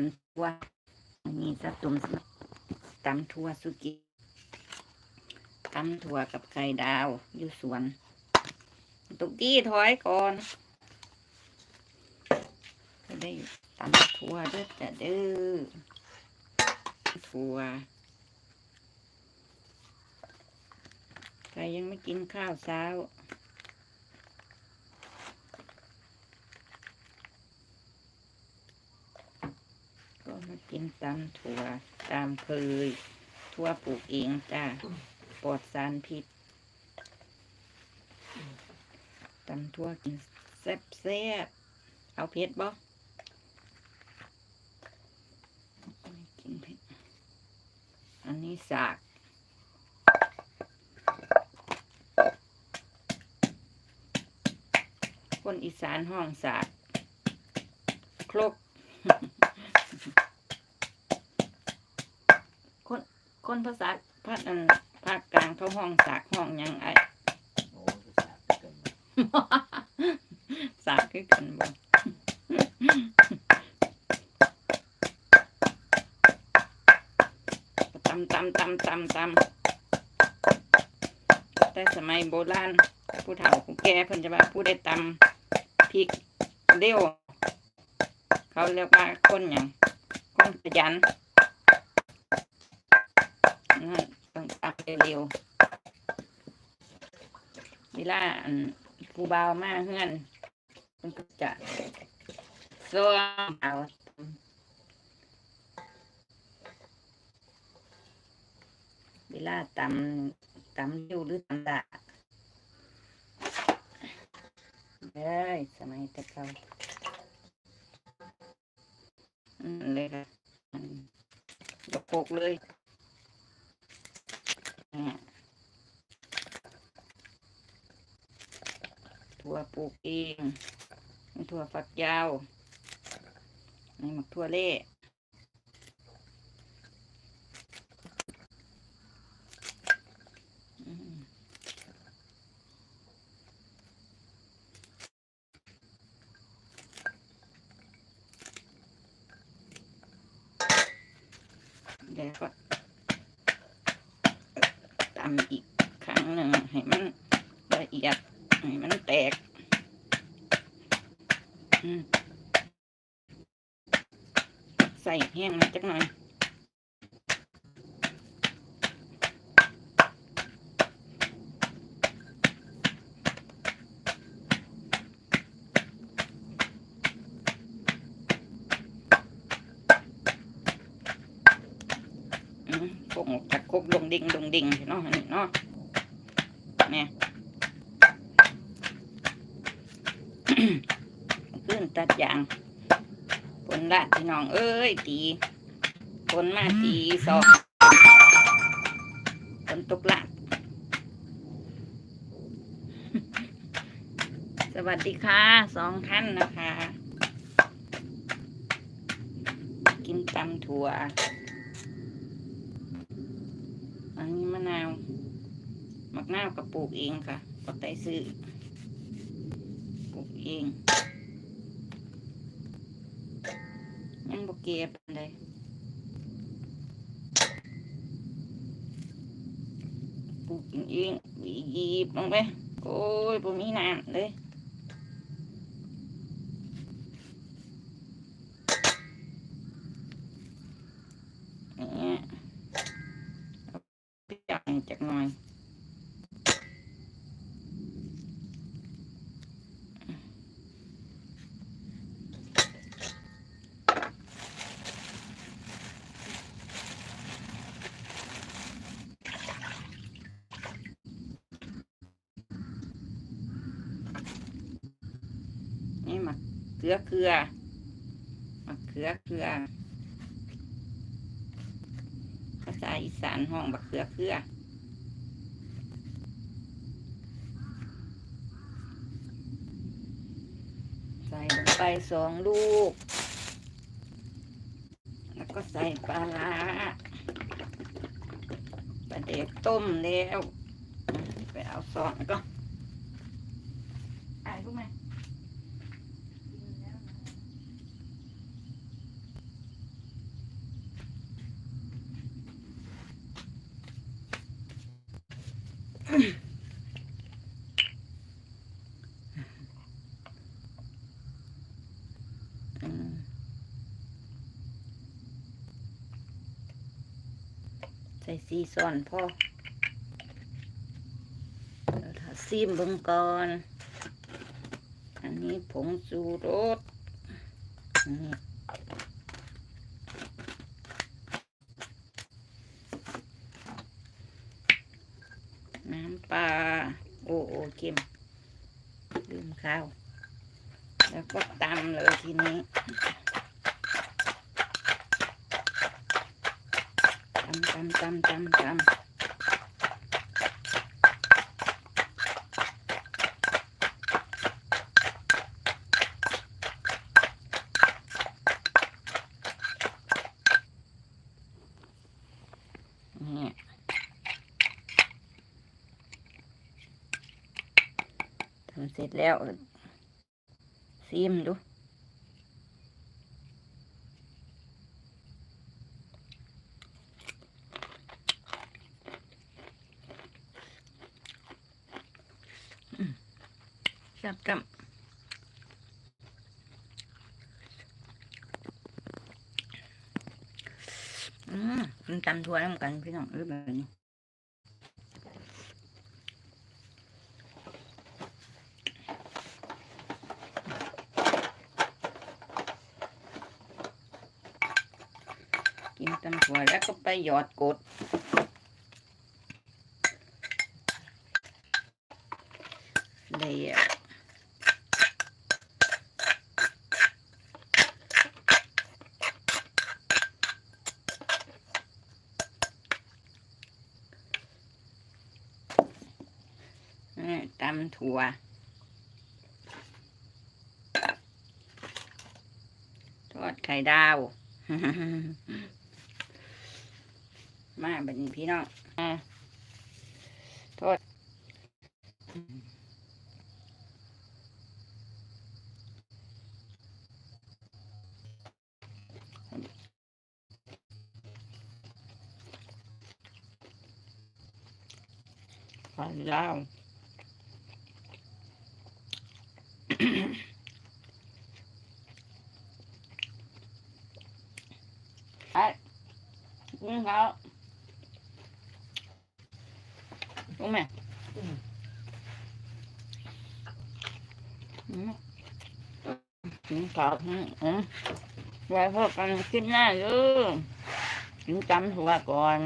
ำทั่วนี่จะตุ่มตำทั่วสุกี้ตำทั่วกับไก่ดาวอยู่สวน ตุกกี้ถอยก่อนจะได้ตำทั่วด้อยจะดื้อทั่วใครยังไม่กินข้าวเช้า กินตำถั่วตามเคย ทั่วปลูกเองจ้าปลอดสารพิษตำทั่วกินแซ่บแซ่บเอาเพชรบอกอันนี้สากคนอีสานห้องสากครก คนภาษาภาคอันภาคกลางเขาห้องสากห้องยังไอ โอ้ภาษนสากคือกันบ่ตำตำตำตำตำแต่สมัยโบราณผู้เฒ่าผู้แก่เพิ่นจะว่าผู้ได้ตำพริกเร็วเขาเรียกว่าคนหยังคนขยัน ต้องตักเร็วๆเวล่าผู้บ่าวมาเฮือน มันก็จะซ้อมเอาเวลาตำตำอยู่หรือตำดาเด้สมัยตะเขาเลยค่ะตกโปกเลย ปลูกเองมีถั่วฝักยาวมีหมักถั่วเล่แล้วก็ตำอีกครั้งหนึ่งให้มันละเอียดให้มันแตก ใส่แห้งมาจักหน่อยพวกจักคุกดงดิงดงดิงเนาะนี่เนาะเนี่ย นตัดอย่างผลละพี่น้องเอ้ยตีผลมาตีสองฝนตกละสวัสดีค่ะสองท่านนะคะ กินตำถั่วอันนี้มะนาวมักนาวกับปลูกเองค่ะก็ไปซื้อปลูกเอง บ่เก็บอันใดปลูกจริงๆบีหยิบลงไปโอ้ยบ่มีน้ำเลยเนี่ยจังจักหน่อย เกลือเกลือมะเขือเกลือภาษาอีสานห้องมะเขือเกลือใส่ลงไปสองลูก แล้วก็ใส่ปลาร้ปลาเด็กต้มแล้ว ไปเอาซองก็อ่านรู้ไหม ใส่ซีซ่อนพ่อซีมเบิ่งก่อน อันนี้ผงสูรสนี่ำปลาโอ้โอเค็มลืมข้าว แล้วก็ตำเลยทีนี้ตำตำตำตำตำนี่ ทำเสร็จแล้วซิมดูจับจับอืมมันตำถั่วน้ำกันพี่น้องเออแบบนี้ ตำถั่วแล้วก็ไปหยอดกดเลยอะนี่ตำถั่วทอดไข่ดาว มาบัดนี้พี่น้องอะทอดไข่ดาวไอ้กินข้าวรู้ไหมอืมกินข้าวอืมอืมไว้พบกันคลิปหน้าเด้อกินจำถั่วก่อน